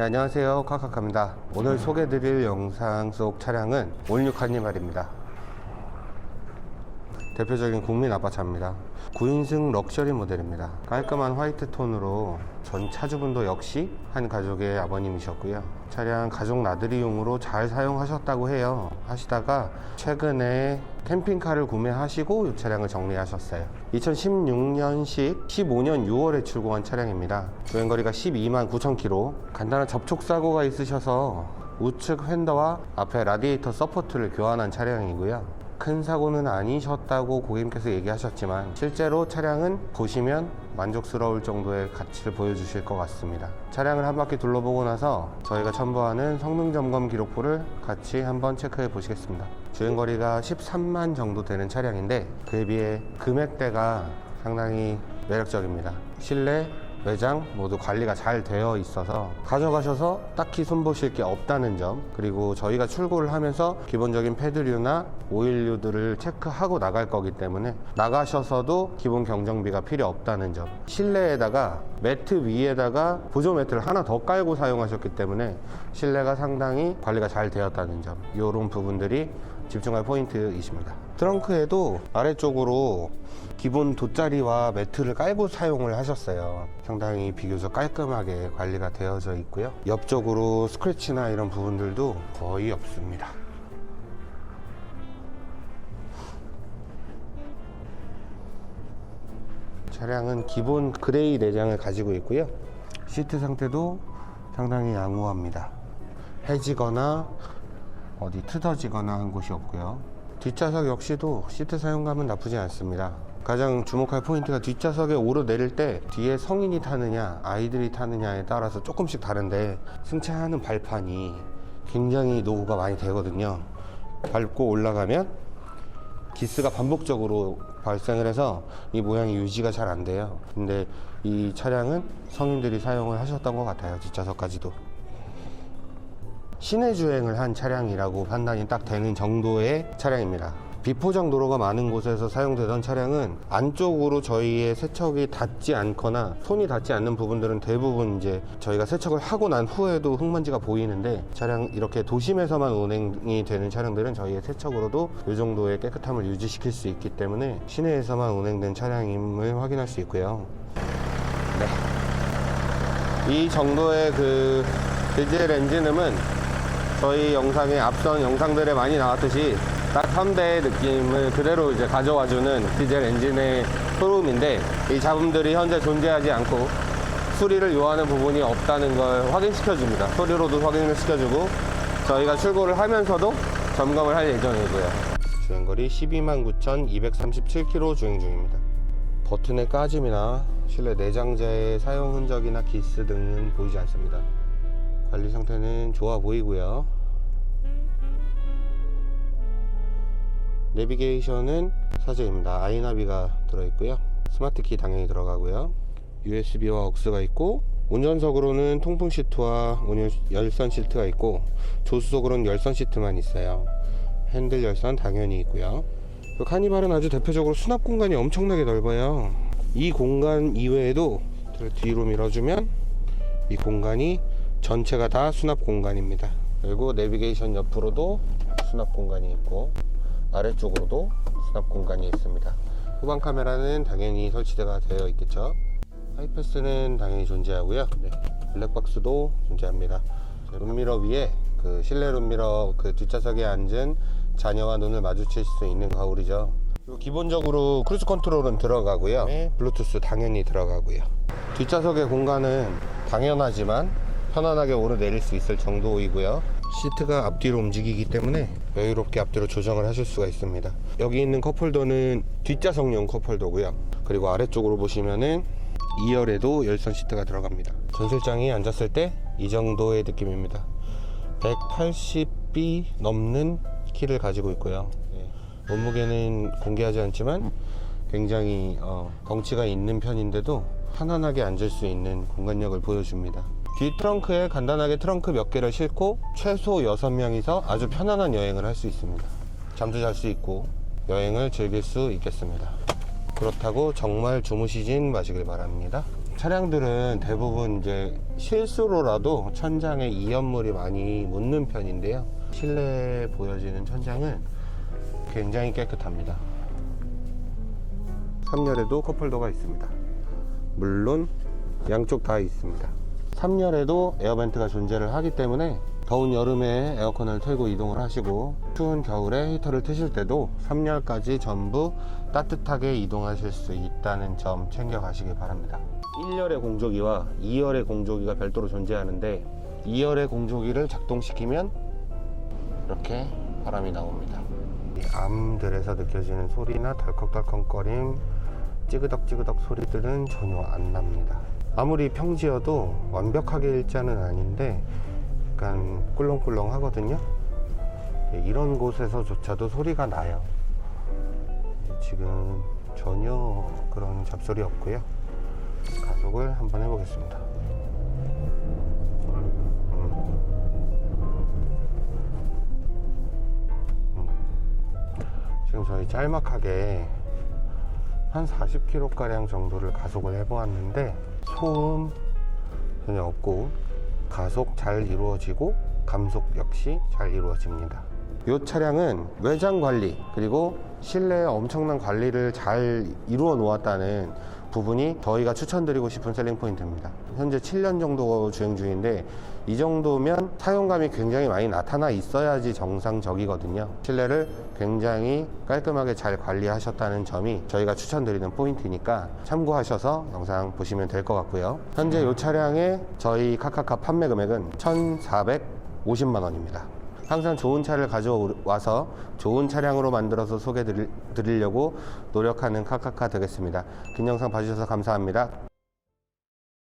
네, 안녕하세요. 카카카입니다. 오늘 소개드릴 영상 속 차량은 올뉴 카니발입니다. 대표적인 국민 아빠차입니다. 9인승 럭셔리 모델입니다. 깔끔한 화이트 톤으로 전 차주분도 역시 한 가족의 아버님이셨고요. 차량 가족 나들이용으로 잘 사용하셨다고 해요. 하시다가 최근에 캠핑카를 구매하시고 이 차량을 정리하셨어요. 2016년식 15년 6월에 출고한 차량입니다. 주행거리가 12만 9천 킬로. 간단한 접촉 사고가 있으셔서 우측 휀더와 앞에 라디에이터 서포트를 교환한 차량이고요. 큰 사고는 아니셨다고 고객님께서 얘기하셨지만 실제로 차량은 보시면 만족스러울 정도의 가치를 보여주실 것 같습니다. 차량을 한 바퀴 둘러보고 나서 저희가 첨부하는 성능 점검 기록부를 같이 한번 체크해 보시겠습니다. 주행거리가 13만 정도 되는 차량인데 그에 비해 금액대가 상당히 매력적입니다. 실내 외장 모두 관리가 잘 되어 있어서 가져가셔서 딱히 손보실 게 없다는 점 그리고 저희가 출고를 하면서 기본적인 패드류나 오일류들을 체크하고 나갈 거기 때문에 나가셔서도 기본 경정비가 필요 없다는 점. 실내에다가 매트 위에다가 보조 매트를 하나 더 깔고 사용하셨기 때문에 실내가 상당히 관리가 잘 되었다는 점. 이런 부분들이 집중할 포인트이십니다. 트렁크에도 아래쪽으로 기본 돗자리와 매트를 깔고 사용을 하셨어요. 상당히 비교적 깔끔하게 관리가 되어져 있고요. 옆쪽으로 스크래치나 이런 부분들도 거의 없습니다. 차량은 기본 그레이 내장을 가지고 있고요. 시트 상태도 상당히 양호합니다. 해지거나 어디 트어지거나 한 곳이 없고요. 뒷좌석 역시도 시트 사용감은 나쁘지 않습니다. 가장 주목할 포인트가 뒷좌석에 오르내릴 때 뒤에 성인이 타느냐 아이들이 타느냐에 따라서 조금씩 다른데 승차하는 발판이 굉장히 노후가 많이 되거든요. 밟고 올라가면 기스가 반복적으로 발생을 해서 이 모양이 유지가 잘 안 돼요. 근데 이 차량은 성인들이 사용을 하셨던 것 같아요. 뒷좌석까지도. 시내 주행을 한 차량이라고 판단이 딱 되는 정도의 차량입니다. 비포장 도로가 많은 곳에서 사용되던 차량은 안쪽으로 저희의 세척이 닿지 않거나 손이 닿지 않는 부분들은 대부분 이제 저희가 세척을 하고 난 후에도 흙먼지가 보이는데 차량 이렇게 도심에서만 운행이 되는 차량들은 저희의 세척으로도 이 정도의 깨끗함을 유지시킬 수 있기 때문에 시내에서만 운행된 차량임을 확인할 수 있고요. 네. 이 정도의 그 디젤 엔진음은 저희 영상의 앞선 영상들에 많이 나왔듯이 딱 3대의 느낌을 그대로 이제 가져와주는 디젤 엔진의 소름인데 이 잡음들이 현재 존재하지 않고 수리를 요하는 부분이 없다는 걸 확인시켜줍니다. 소리로도 확인을 시켜주고 저희가 출고를 하면서도 점검을 할 예정이고요. 주행거리 129,237km 주행 중입니다. 버튼의 까짐이나 실내 내장재의 사용 흔적이나 기스 등은 보이지 않습니다. 관리 상태는 좋아 보이고요. 내비게이션은 사제입니다. 아이나비가 들어있고요. 스마트키 당연히 들어가고요. USB와 억스가 있고 운전석으로는 통풍 시트와 열선 시트가 있고 조수석으로는 열선 시트만 있어요. 핸들 열선 당연히 있고요. 그 카니발은 아주 대표적으로 수납 공간이 엄청나게 넓어요. 이 공간 이외에도 뒤로 밀어주면 이 공간이 전체가 다 수납 공간입니다. 그리고 내비게이션 옆으로도 수납 공간이 있고 아래쪽으로도 수납 공간이 있습니다. 후방 카메라는 당연히 설치가 되어 있겠죠. 하이패스는 당연히 존재하고요. 네, 블랙박스도 존재합니다. 룸미러 위에 그 실내 룸미러 그 뒷좌석에 앉은 자녀와 눈을 마주칠 수 있는 거울이죠. 그리고 기본적으로 크루즈 컨트롤은 들어가고요. 네, 블루투스 당연히 들어가고요. 뒷좌석의 공간은 당연하지만 편안하게 오르내릴 수 있을 정도이고요. 시트가 앞뒤로 움직이기 때문에 여유롭게 앞뒤로 조정을 하실 수가 있습니다. 여기 있는 컵홀더는 뒷좌석용 컵홀더고요. 그리고 아래쪽으로 보시면은 2열에도 열선 시트가 들어갑니다. 전 실장이 앉았을 때 이 정도의 느낌입니다. 180B 넘는 키를 가지고 있고요. 예. 몸무게는 공개하지 않지만 굉장히 어, 덩치가 있는 편인데도 편안하게 앉을 수 있는 공간력을 보여줍니다. 뒤 트렁크에 간단하게 트렁크 몇 개를 싣고 최소 6명이서 아주 편안한 여행을 할 수 있습니다. 잠도 잘 수 있고 여행을 즐길 수 있겠습니다. 그렇다고 정말 주무시진 마시길 바랍니다. 차량들은 대부분 이제 실수로라도 천장에 이연물이 많이 묻는 편인데요. 실내에 보여지는 천장은 굉장히 깨끗합니다. 3열에도 컵홀더가 있습니다. 물론 양쪽 다 있습니다. 3열에도 에어벤트가 존재를 하기 때문에 더운 여름에 에어컨을 틀고 이동을 하시고 추운 겨울에 히터를 트실 때도 3열까지 전부 따뜻하게 이동하실 수 있다는 점 챙겨 가시기 바랍니다. 1열의 공조기와 2열의 공조기가 별도로 존재하는데 2열의 공조기를 작동시키면 이렇게 바람이 나옵니다. 이 암들에서 느껴지는 소리나 덜컥덜컥거림, 찌그덕찌그덕 소리들은 전혀 안 납니다. 아무리 평지여도 완벽하게 일자는 아닌데 약간 꿀렁꿀렁 하거든요. 예, 이런 곳에서조차도 소리가 나요. 예, 지금 전혀 그런 잡소리 없고요. 가속을 한번 해보겠습니다. 지금 저희 짤막하게 한 40km가량 정도를 가속을 해보았는데 소음 전혀 없고 가속 잘 이루어지고 감속 역시 잘 이루어집니다. 이 차량은 외장 관리 그리고 실내 엄청난 관리를 잘 이루어 놓았다는 부분이 저희가 추천드리고 싶은 셀링 포인트입니다. 현재 7년 정도 주행 중인데 이 정도면 사용감이 굉장히 많이 나타나 있어야지 정상적이거든요. 실내를 굉장히 깔끔하게 잘 관리하셨다는 점이 저희가 추천드리는 포인트니까 참고하셔서 영상 보시면 될 것 같고요. 현재 이 차량의 저희 카카카 판매 금액은 1,450만 원입니다. 항상 좋은 차를 가져와서 좋은 차량으로 만들어서 소개 드리려고 노력하는 카카카 되겠습니다. 긴 영상 봐주셔서 감사합니다.